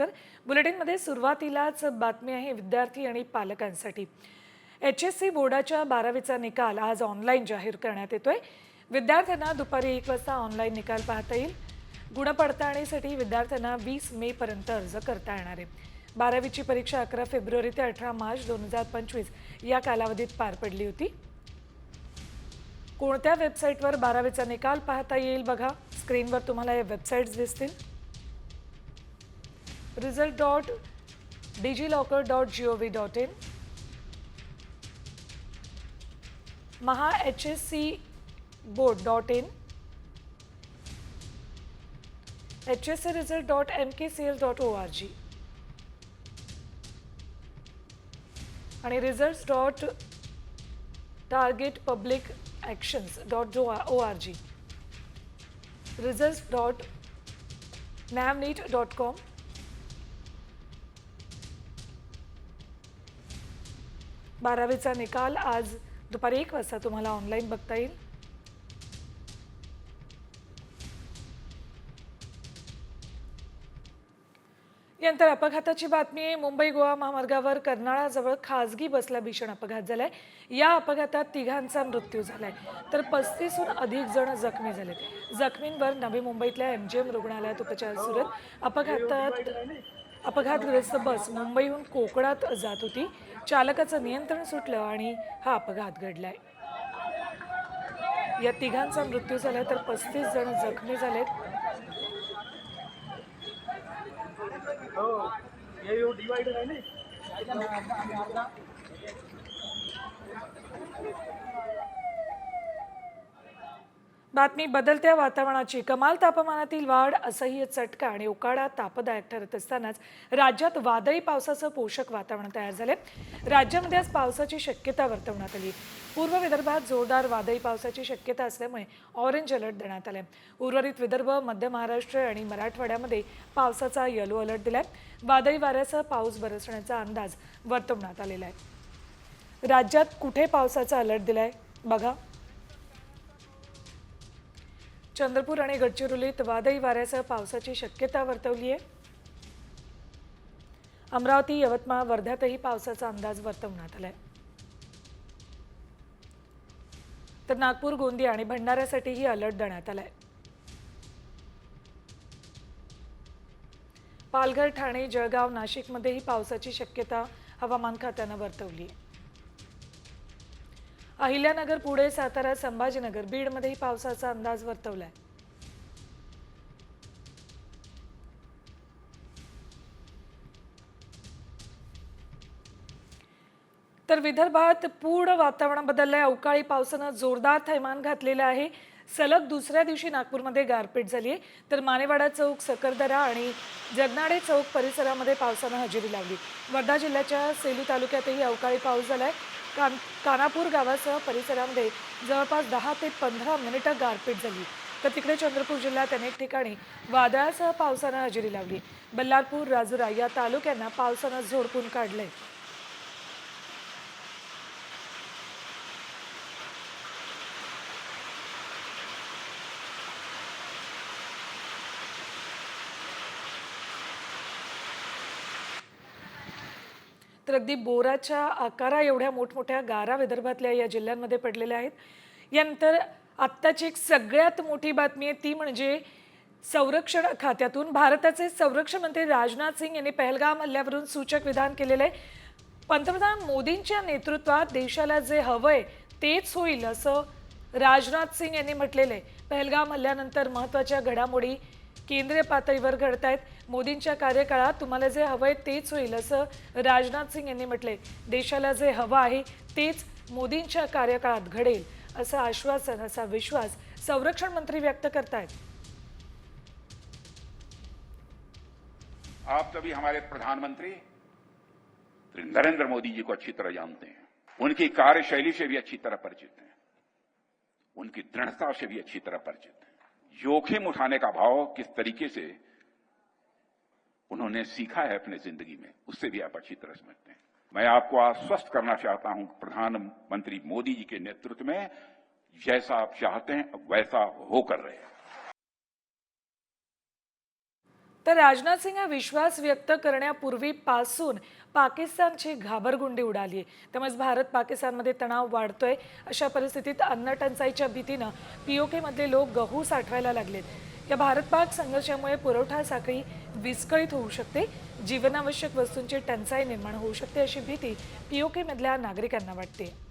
लवकर बुलेटिनमध्ये सुरुवातीलाच बातमी आहे विद्यार्थी आणि पालकांसाठी. एच एस सी बोर्डाच्या बारावीचा निकाल आज ऑनलाईन जाहीर करण्यात येतोय. विद्यार्थ्यांना दुपारी एक वाजता ऑनलाईन निकाल पाहता येईल. गुणपडताळणीसाठी विद्यार्थ्यांना वीस मे पर्यंत अर्ज करता येणार आहे. बारावीची परीक्षा अकरा फेब्रुवारी ते अठरा मार्च दोन हजार पंचवीस या कालावधीत पार पडली होती. कोणत्या वेबसाईटवर बारावीचा निकाल पाहता येईल बघा. स्क्रीनवर तुम्हाला या वेबसाईट्स दिसतील. Result dot DigiLocker dot G O V dot in Maha H S C board dot in H S C result dot M K C L dot O R G आणि result dot target publications dot जो O R G result dot नॅमनीट dot com बारावीचा निकाल आज दुपारी एक वाजता तुम्हाला online बघता येईल. यानंतर अपघाताची बातमी आहे मुंबई गोवा महामार्गावर कर्नाळाजवळ खाजगी बसला भीषण अपघात झालाय. या अपघातात तिघांचा मृत्यू झालाय. तर पस्तीसहून अधिक जण जखमी झाले जखमींवर नवी मुंबईतल्या एम जी एम रुग्णालयात उपचार सुरू आहेत. अपघातात अपघातग्रस्त बस मुंबईहून कोकणात जात होती. चालकाचं नियंत्रण सुटलं आणि हा अपघात घडलाय. या तिघांचा मृत्यू झाला तर पस्तीस जण जखमी झालेत. डिवाइडर आहे ना बातमी बदलत्या वातावरणाची. कमाल तापमानातील वाढ असह्य चटका आणि उकाडा तापदायक ठरत असतानाच राज्यात वादळी पावसाचं पोषक वातावरण तयार झाले राज्यामध्ये आज पावसाची शक्यता वर्तवण्यात आली. पूर्व विदर्भात जोरदार वादळी पावसाची शक्यता असल्यामुळे ऑरेंज अलर्ट देण्यात आलाय. उर्वरित विदर्भ मध्य महाराष्ट्र आणि मराठवाड्यामध्ये पावसाचा येलो अलर्ट दिलाय. वादळी वाऱ्यासह पाऊस बरसण्याचा अंदाज वर्तवण्यात आलेला आहे. राज्यात कुठे पावसाचा अलर्ट दिलाय? बघा. चंद्रपूर आणि गडचिरोलीत वादळी वाऱ्यासह पावसाची शक्यता वर्तवली आहे अमरावती यवतमाळ वर्ध्यातही पावसाचा अंदाज वर्तवण्यात आलाय. तर नागपूर गोंदिया आणि भंडाऱ्यासाठीही अलर्ट देण्यात आलाय. पालघर ठाणे जळगाव नाशिकमध्येही पावसाची शक्यता हवामान खात्यानं वर्तवली आहे अहिल्यानगर पुढे सातारा संभाजीनगर. बीडमध्येही पावसाचा अंदाज वर्तवलाय. तर विदर्भात पूर्ण वातावरण बदललंय. अवकाळी पावसानं जोरदार थैमान घातलेलं आहे. सलग दुसऱ्या दिवशी नागपूरमध्ये गारपीट झाली आहे तर मानेवाडा चौक सकरदरा आणि जगनाडे चौक परिसरामध्ये पावसानं हजेरी लावली. वर्धा जिल्ह्याच्या सेलू तालुक्यातही अवकाळी पाऊस झाला आहे कान कानापूर गावासह परिसरामध्ये जवळपास दहा ते पंधरा मिनिटं गारपीट झाली. तर तिकडे चंद्रपूर जिल्ह्यात अनेक ठिकाणी वादळासह पावसानं हजेरी लावली. बल्लारपूर राजुरा या तालुक्यांना पावसानं झोडपून काढलंय. तर अगदी बोराच्या आकारा एवढ्या मोठमोठ्या गारा विदर्भातल्या या जिल्ह्यांमध्ये पडलेल्या आहेत. यानंतर आत्ताची एक सगळ्यात मोठी बातमी आहे ती म्हणजे संरक्षण खात्यातून भारताचे संरक्षण मंत्री राजनाथ सिंग यांनी पहलगाम हल्ल्यावरून सूचक विधान केलेलं आहे. पंतप्रधान मोदींच्या नेतृत्वात देशाला जे हवंय तेच होईल असं राजनाथ सिंग यांनी म्हटलेलं आहे. पहलगाम हल्ल्यानंतर महत्त्वाच्या घडामोडी केंद्रीय पातळीवर घडत आहेत मोदींच्या कार्यकाळात तुम्हाला जे हवंय तेच होईल असं राजनाथ सिंग यांनी म्हटले देशाला जे हवं आहे तेच मोदींच्या कार्यकाळात घडेल असं आश्वासन असा विश्वास संरक्षण मंत्री व्यक्त करतायत. आप सभी हमारे प्रधानमंत्री श्री नरेंद्र मोदी जी को अच्छी तरह जानते हैं। उनकी कार्यशैली से भी अच्छी तरह परिचित हैं। उनकी दृढ़ता से भी अच्छी तरह परिचित जोखिम उठाने का भाव किस तरीके से उन्होंने सीखा है अपने ज़िंदगी में, उससे भी आप अच्छी तरह समझते हैं। मैं आपको आश्वस्त करना चाहता हूँ, प्रधानमंत्री मोदी जी के नेतृत्व में जैसा आप चाहते हैं, वैसा होकर रहे। तर राजनाथ सिंग हा विश्वास व्यक्त करण्यापूर्वीपासून पाकिस्तानची घाबरगुंडी उडाली आहे. त्यामुळेच भारत पाकिस्तानमध्ये तणाव वाढतोय. अशा परिस्थितीत अन्न टंचाईच्या भीतीनं पीओकेमधले लोक गहू साठवायला लागलेत. या भारत पाक संघर्षामुळे पुरवठा साखळी विस्कळीत होऊ शकते. जीवनावश्यक वस्तूंची टंचाई निर्माण होऊ शकते अशी भीती पीओकेमधल्या नागरिकांना वाटते.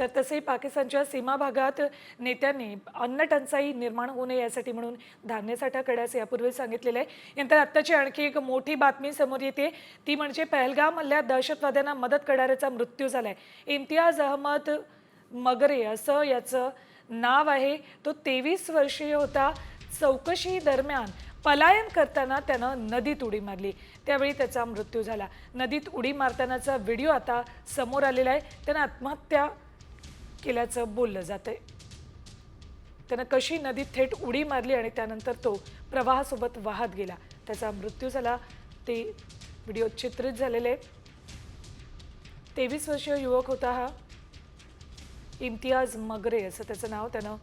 तर तसेही पाकिस्तानच्या सीमा भागात नेत्यांनी अन्न टंचाई निर्माण होऊ नये यासाठी म्हणून धान्यसाठा करण्यास यापूर्वी सांगितलेलं आहे. नंतर आत्ताची आणखी एक मोठी बातमी समोर येते. ती म्हणजे पहलगाम हल्ल्यात दहशतवाद्यांना मदत करणाऱ्याचा मृत्यू झाला आहे इम्तियाज अहमद मगरे असं याचं नाव आहे. तो तेवीस वर्षीय होता. चौकशी दरम्यान पलायन करताना त्यानं नदीत उडी मारली. त्यावेळी त्याचा मृत्यू झाला. नदीत उडी मारतानाचा व्हिडिओ आता समोर आलेला आहे. त्यानं आत्महत्या केल्याचं बोललं जातंय. त्यानं कशी नदीत थेट उडी मारली आणि त्यानंतर तो प्रवाहासोबत वाहत गेला. त्याचा मृत्यू झाला. ते व्हिडिओ चित्रित झालेले. तेवीस वर्षीय युवक होता हा. इम्तियाज मगरे असं त्याचं नाव. त्यानं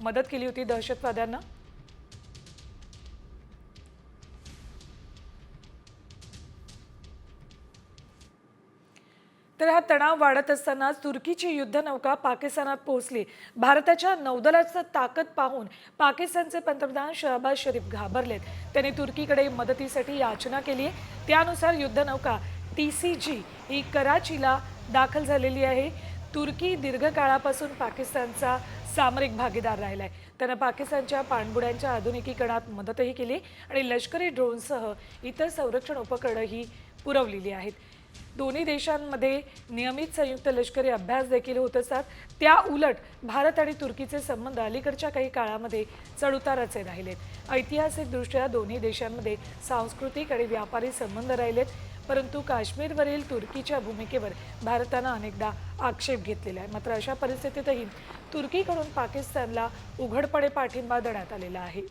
मदत केली होती दहशतवाद्यांना. तर हा तणाव वाढत असताना तुर्कीची युद्धनौका पाकिस्तानात पोहोचली. भारताच्या नौदलाचं ताकद पाहून पाकिस्तानचे पंतप्रधान शहबाज शरीफ घाबरलेत. त्यांनी तुर्कीकडे मदतीसाठी याचना केली. आहे त्यानुसार युद्धनौका टी सी जी ही कराचीला दाखल झालेली आहे. तुर्की दीर्घकाळापासून पाकिस्तानचा सामरिक भागीदार राहिला आहे त्यानं पाकिस्तानच्या पाणबुड्यांच्या आधुनिकीकरणात मदतही केली आणि लष्करी ड्रोनसह इतर संरक्षण उपकरणंही पुरवलेली आहेत. दोन्ही देशांमध्ये नियमित संयुक्त लष्करी अभ्यास देखील होत असतात. त्या उलट भारत आणि तुर्कीचे संबंध अलीकडच्या काही काळामध्ये चढउताराचे राहिलेत. ऐतिहासिकदृष्ट्या दोन्ही देशांमध्ये सांस्कृतिक आणि व्यापारी संबंध राहिलेत परंतु काश्मीरवरील तुर्कीच्या भूमिकेवर भारतानं अनेकदा आक्षेप घेतलेला आहे. मात्र अशा परिस्थितीतही तुर्कीकडून पाकिस्तानला उघडपणे पाठिंबा देण्यात आलेला आहे.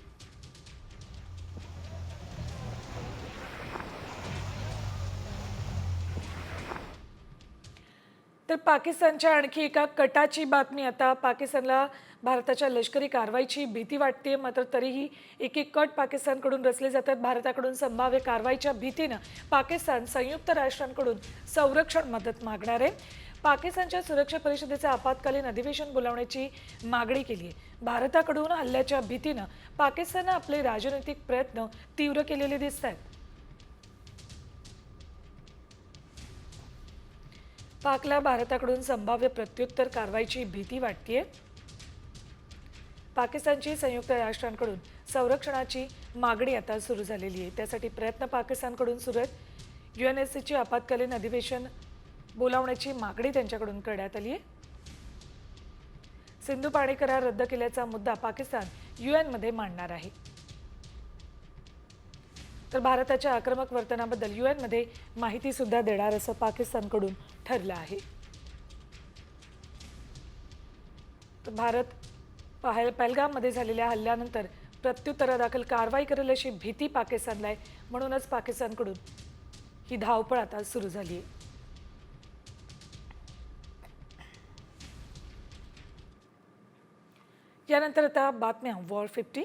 तर पाकिस्तानच्या आणखी एका कटाची बातमी आता. पाकिस्तानला भारताच्या लष्करी कारवाईची भीती वाटते मात्र तरीही एक एक कट पाकिस्तानकडून रचले जातात. भारताकडून संभाव्य कारवाईच्या भीतीनं पाकिस्तान संयुक्त राष्ट्रांकडून संरक्षण मदत मागणार आहे. पाकिस्तानच्या सुरक्षा परिषदेचं आपत्कालीन अधिवेशन बोलावण्याची मागणी केली आहे भारताकडून हल्ल्याच्या भीतीनं पाकिस्ताननं आपले राजनैतिक प्रयत्न तीव्र केलेले दिसत आहेत पाकला भारताकडून संभाव्य प्रत्युत्तर कारवाईची भीती वाटतेय. पाकिस्तानची संयुक्त राष्ट्रांकडून संरक्षणाची मागणी आता सुरू झालेली आहे. त्यासाठी प्रयत्न पाकिस्तानकडून सुरू आहेत. यू एन एस सीचे आपत्कालीन अधिवेशन बोलावण्याची मागणी त्यांच्याकडून करण्यात आली आहे. सिंधू पाणी करार रद्द केल्याचा मुद्दा पाकिस्तान यू एनमध्ये मांडणार आहे. तर भारताच्या आक्रमक वर्तनाबद्दल यू एनमध्ये माहितीसुद्धा देणार असं पाकिस्तानकडून ठरलं आहे. तर भारत पहल पहलगाममध्ये झालेल्या हल्ल्यानंतर प्रत्युत्तरादाखल कारवाई करेल अशी भीती पाकिस्तानला आहे. म्हणूनच पाकिस्तानकडून ही धावपळ आता सुरू झाली आहे. यानंतर आता बातम्या वॉर फिफ्टी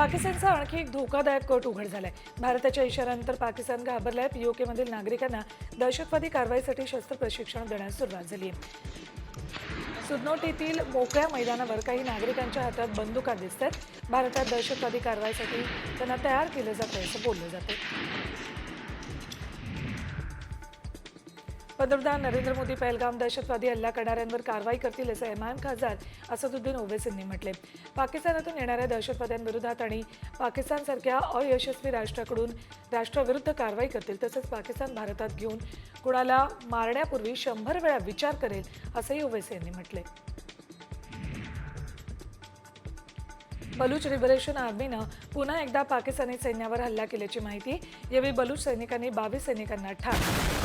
पाकिस्तानचा आणखी एक धोकादायक कट उघड झालाय. भारताच्या इशाऱ्यानंतर पाकिस्तान घाबरलाय पीओके मधील नागरिकांना दहशतवादी कारवाईसाठी शस्त्र प्रशिक्षण देण्यास सुरुवात झाली आहे. सुदनोटीतील मोकळ्या मैदानावर काही नागरिकांच्या हातात बंदुका दिसत आहेत भारतात दहशतवादी कारवाईसाठी त्यांना तयार केलं जातं असं बोललं जातं पंतप्रधान नरेंद्र मोदी पहलगाम दहशतवादी हल्ला करणाऱ्यांवर कारवाई करतील असं इम्रान खासदार असदुद्दीन ओवेसींनी म्हटले. पाकिस्तानातून येणाऱ्या दहशतवाद्यांविरोधात आणि पाकिस्तानसारख्या अयशस्वी राष्ट्राकडून राष्ट्राविरुद्ध कारवाई करतील तसंच पाकिस्तान भारतात घेऊन कुणाला मारण्यापूर्वी शंभर वेळा विचार करेल असंही ओवेसी यांनी म्हटले. बलूच लिबरेशन आर्मीनं पुन्हा एकदा पाकिस्तानी सैन्यावर हल्ला केल्याची माहिती यावेळी बलूच सैनिकांनी बावीस सैनिकांना ठार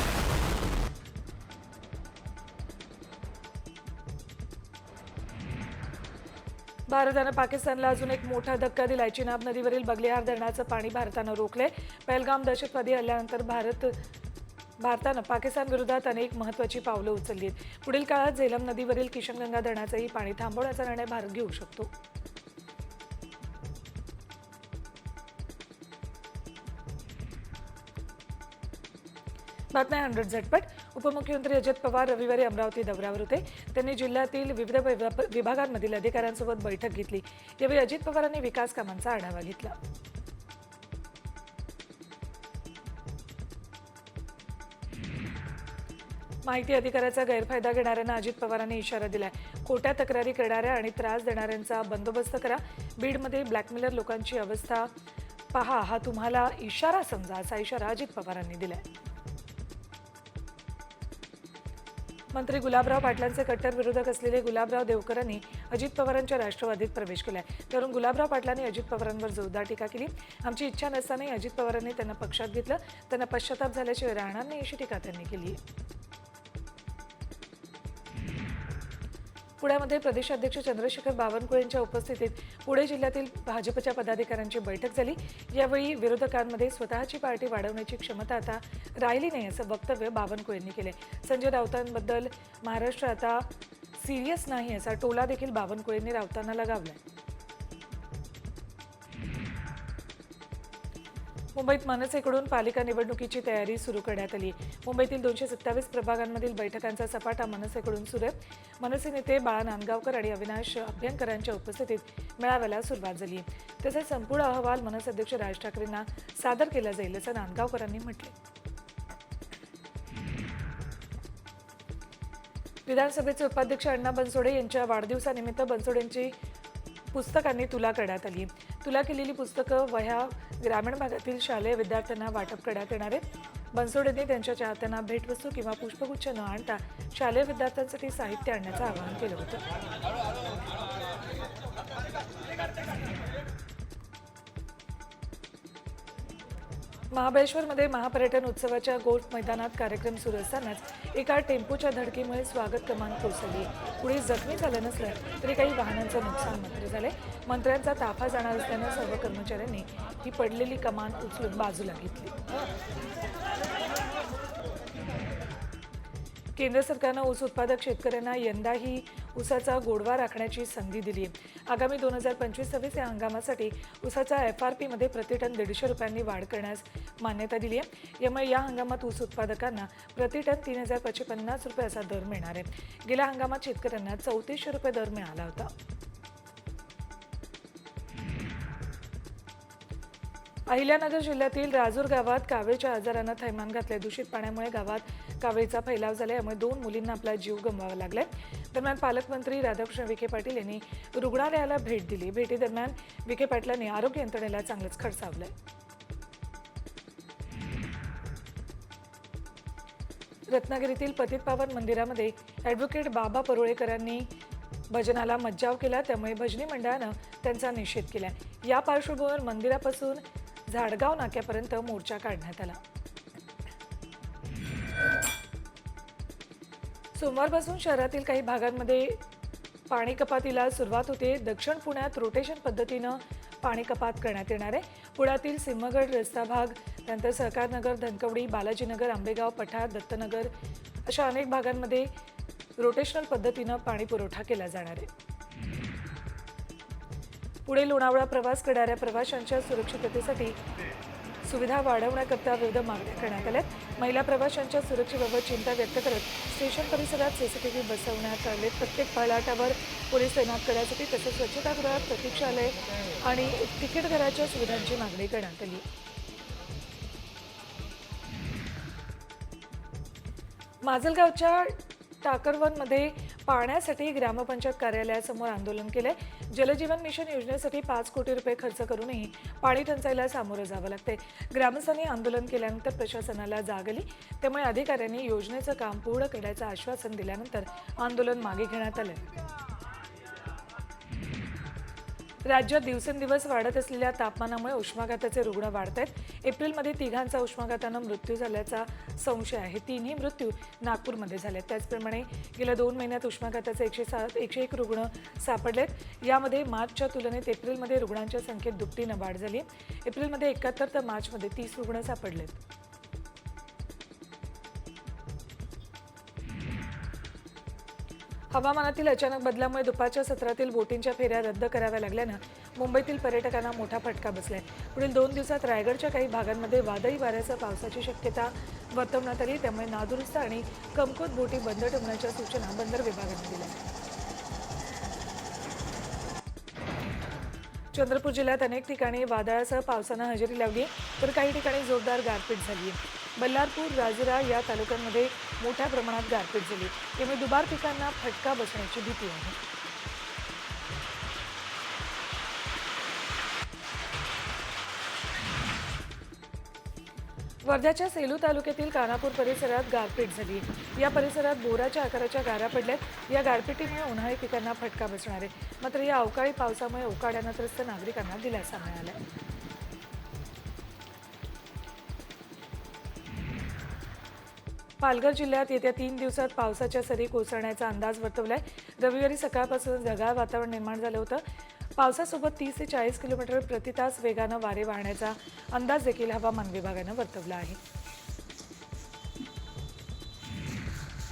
भारतानं पाकिस्तानला अजून एक मोठा धक्का दिलाय. चिनाब नदीवरील बगलिहार धरणाचं पाणी भारतानं रोखलंय. पहलगाम दहशतवादी हल्ल्यानंतर भारत भारतानं पाकिस्तान विरोधात अनेक महत्त्वाची पावलं उचलली आहेत पुढील काळात झेलम नदीवरील किशनगंगा धरणाचंही पाणी थांबवण्याचा निर्णय भारत घेऊ शकतो. बातम्या हंड्रेड झटपट. उपमुख्यमंत्री अजित पवार रविवारी अमरावती दौऱ्यावर होते. त्यांनी जिल्ह्यातील विविध विभा- विभागांमधील अधिकाऱ्यांसोबत बैठक घेतली. यावेळी अजित पवारांनी विकास कामांचा आढावा घेतला. माहिती अधिकाराचा गैरफायदा घेणाऱ्यांना अजित पवारांनी इशारा दिलाय. खोट्या तक्रारी करणाऱ्या आणि त्रास देणाऱ्यांचा बंदोबस्त करा. बीडमध्ये ब्लॅकमेलर लोकांची अवस्था पहा हा तुम्हाला इशारा समजा असा इशारा अजित पवारांनी दिलाय. मंत्री गुलाबराव पाटलांचे कट्टर विरोधक असलेले गुलाबराव देवकरांनी अजित पवारांच्या राष्ट्रवादीत प्रवेश केलाय. त्यावरून गुलाबराव पाटलांनी अजित पवारांवर जोरदार टीका केली. आमची इच्छा नसतानाही अजित पवारांनी त्यांना पक्षात घेतलं. त्यांना पश्चाताप झाल्याशिवाय राहणार नाही अशी टीका त्यांनी केली. पुण्यामध्ये प्रदेशाध्यक्ष चंद्रशेखर बावनकुळे यांच्या उपस्थितीत पुणे जिल्ह्यातील भाजपच्या पदाधिकाऱ्यांची बैठक झाली. यावेळी विरोधकांमध्ये स्वतःची पार्टी वाढवण्याची क्षमता आता राहिली नाही असं वक्तव्य बावनकुळे यांनी केले संजय राऊतांबद्दल महाराष्ट्र आता सिरियस नाही असा टोला देखील बावनकुळेंनी राऊतांना लगावलाय. मुंबईत मनसेकडून पालिका निवडणुकीची तयारी सुरू करण्यात आली. मुंबईतील दोनशे सत्तावीस प्रभागांमधील बैठकांचा सपाटा मनसेकडून सुरू आहे. मनसे नेते बाळा नांदगावकर आणि अविनाश अभ्यंकरांच्या उपस्थितीत मेळाव्याला सुरुवात झाली. तसेच संपूर्ण अहवाल मनसे अध्यक्ष राज ठाकरेंना सादर केला जाईल असं नांदगावकरांनी म्हटले. विधानसभेचे उपाध्यक्ष अण्णा बनसोडे यांच्या वाढदिवसानिमित्त बनसोडेंची पुस्तकांनी तुला करण्यात आली. तुला केलेली पुस्तकं वह्या ग्रामीण भागातील शालेय विद्यार्थ्यांना वाटप करण्यात येणार आहेत. बनसोडेंनी त्यांच्या चाहत्यांना भेटवस्तू किंवा पुष्पगुच्छ न आणता शालेय विद्यार्थ्यांसाठी साहित्य आणण्याचं आवाहन केलं होतं. महाबळेश्वरमध्ये महापर्यटन उत्सवाच्या गोल्फ मैदानात कार्यक्रम सुरू असतानाच एका टेम्पोच्या धडकीमुळे स्वागत कमान कोसळली. कुणी जखमी झालं नसलं तरी काही वाहनांचं नुकसान मात्र झालंय. मंत्र्यांचा ताफा जाणार असल्यानं सर्व कर्मचाऱ्यांनी ही पडलेली कमान उचलून बाजूला घेतली. केंद्र सरकारनं ऊस उत्पादक शेतकऱ्यांना यंदाही ऊसाचा गोडवा राखण्याची संधी दिली आहे. आगामी दोन हजार पंचवीस सव्वीस या हंगामासाठी ऊसाचा एफ आर पीमध्ये प्रतिटन दीडशे रुपयांनी वाढ करण्यास मान्यता दिली आहे. यामुळे या हंगामात ऊस उत्पादकांना प्रतिटन तीन हजार पाचशे पन्नास रुपये असा दर मिळणार आहे. गेल्या हंगामात शेतकऱ्यांना चौतीसशे रुपये दर मिळाला होता. अहिल्यानगर जिल्ह्यातील राजूर गावात कावीळच्या आजारानं थैमान घातले दूषित पाण्यामुळे गावात कावीळचा फैलाव झाला यामुळे दोन मुलींना आपला जीव गमवावा लागलाय. दरम्यान पालकमंत्री राधाकृष्ण विखे पाटील यांनी रुग्णालयाला भेट दिली. भेटीदरम्यान विखे पाटलांनी आरोग्य यंत्रणेला चांगलंच खडसावलंय. रत्नागिरीतील पतित पावन मंदिरामध्ये ॲडव्होकेट बाबा परुळेकरांनी भजनाला मज्जाव केला. त्यामुळे भजनी मंडळानं त्यांचा निषेध केला या पार्श्वभूमीवर मंदिरापासून झाडगाव नाक्यापर्यंत मोर्चा काढण्यात आला. सोमवारपासून शहरातील काही भागांमध्ये पाणी कपातीला सुरुवात होते. दक्षिण पुण्यात रोटेशन पद्धतीनं पाणी कपात करण्यात येणार आहे. पुण्यातील सिंहगड रस्ता भाग नंतर सहकारनगर धनकवडी बालाजीनगर आंबेगाव पठार दत्तनगर अशा अनेक भागांमध्ये रोटेशनल पद्धतीनं पाणी पुरवठा केला जाणार आहे. पुढे लोणावळा प्रवास करणाऱ्या प्रवाशांच्या सुरक्षिततेसाठी सुविधा वाढवण्याकरता विविध मागण्या करण्यात आल्या महिला प्रवाशांच्या सुरक्षेबाबत चिंता व्यक्त करत स्टेशन परिसरात सीसीटीव्ही बसवण्यात आले. प्रत्येक फलाटावर पोलीस तैनात करण्यासाठी तसेच स्वच्छतागृहात प्रतीक्षालय आणि तिकीट घराच्या सुविधांची मागणी करण्यात आली. माजलगावच्या टाकरवनमध्ये पाण्यासाठी ग्रामपंचायत कार्यालयासमोर आंदोलन केलंय. जलजीवन मिशन योजनेसाठी पाच कोटी रुपये खर्च करूनही पाणी टंचाईला सामोरं जावं लागते ग्रामस्थांनी आंदोलन केल्यानंतर प्रशासनाला जाग आली. त्यामुळे अधिकाऱ्यांनी योजनेचं काम पूर्ण करण्याचं आश्वासन दिल्यानंतर आंदोलन मागे घेण्यात आलं राज्यात दिवसेंदिवस वाढत असलेल्या तापमानामुळे उष्माघाताचे रुग्ण वाढत आहेत एप्रिलमध्ये तिघांचा उष्माघातानं मृत्यू झाल्याचा संशय आहे. तीनही मृत्यू नागपूरमध्ये झाले आहेत त्याचप्रमाणे गेल्या दोन महिन्यात उष्माघाताचे एकशे सात एकशे एक रुग्ण सापडलेत. यामध्ये मार्चच्या तुलनेत एप्रिलमध्ये रुग्णांच्या संख्येत दुपटीनं वाढ झाली एप्रिलमध्ये एकाहत्तर तर मार्चमध्ये तीस रुग्ण सापडलेत. हवामानातील अचानक बदलामुळे दुपारच्या सत्रातील बोटींच्या फेऱ्या रद्द कराव्या लागल्यानं मुंबईतील पर्यटकांना मोठा फटका बसलाय. पुढील दोन दिवसात रायगडच्या काही भागांमध्ये वादळी वाऱ्यासह पावसाची शक्यता वर्तवण्यात आली. त्यामुळे नादुरुस्त आणि कमकुत बोटी बंद ठेवण्याच्या सूचना बंदर विभागाने दिल्या. चंद्रपूर जिल्ह्यात अनेक ठिकाणी वादळासह पावसानं हजेरी लावली तर काही ठिकाणी जोरदार गारपीट झाली आहे बल्लारपूर राजुरा या तालुक्यांमध्ये मोठ्या प्रमाणात गारपीट झाली. त्यामुळे दुबार पिकांना फटका बसण्याची भीती आहे. वर्ध्याच्या सेलू तालुक्यातील कानापूर परिसरात गारपीट झाली. या परिसरात बोराच्या आकाराच्या गारा पडल्यात. या गारपिटीमुळे उन्हाळी पिकांना फटका बसणार आहे. मात्र या अवकाळी पावसामुळे उकाड्यानं त्रस्त नागरिकांना दिलासा मिळाला पालघर जिल्ह्यात येत्या तीन दिवसात पावसाच्या सरी कोसळण्याचा अंदाज वर्तवलाय. रविवारी सकाळपासून ढगाळ वातावरण निर्माण झालं होतं. पावसासोबत तीस ते चाळीस किलोमीटर प्रति तास वेगानं वारे वाहण्याचा अंदाज देखील हवामान विभागानं वर्तवला आहे.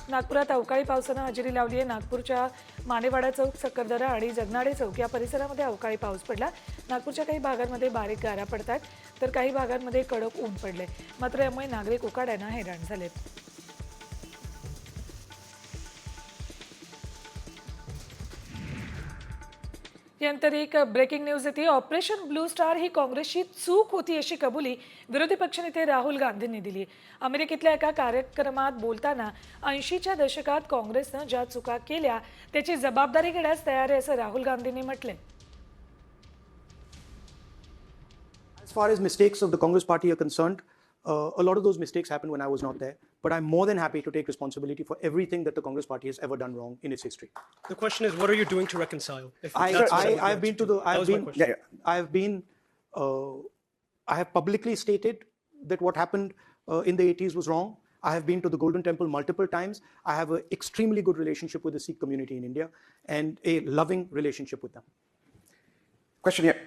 नागपुरात अवकाळी पावसानं हजेरी लावली आहे. नागपूरच्या मानेवाडा चौक सक्करदरा आणि जगनाडे चौक या परिसरामध्ये अवकाळी पाऊस पडला. नागपूरच्या काही भागांमध्ये बारीक गारा पडतात तर काही भागांमध्ये कडक ऊन पडले मात्र यामुळे नागरिक उकाड्यानं हैराण झालेत. यानंतर एक ब्रेकिंग न्यूज येते. ऑपरेशन ब्लू स्टार ही काँग्रेसची चूक होती अशी कबुली विरोधी पक्षनेते राहुल गांधींनी दिली अमेरिकेतल्या एका कार्यक्रमात बोलताना ऐंशीच्या दशकात काँग्रेसनं ज्या चुका केल्या त्याची जबाबदारी घेण्यास तयार आहे असं राहुल गांधींनी म्हटले As far as mistakes of the Congress party are concerned, uh, a lot of those mistakes happened when I was not there. But I'm more than happy to take responsibility for everything that the Congress party has ever done wrong in its history. The question is, what are you doing to reconcile? If I, that's I, I've been to do. the, I've was my been, question. I've been, uh, I have publicly stated that what happened uh, in the 80s was wrong. I have been to the Golden Temple multiple times. I have an extremely good relationship with the Sikh community in India and a loving relationship with them. Question here.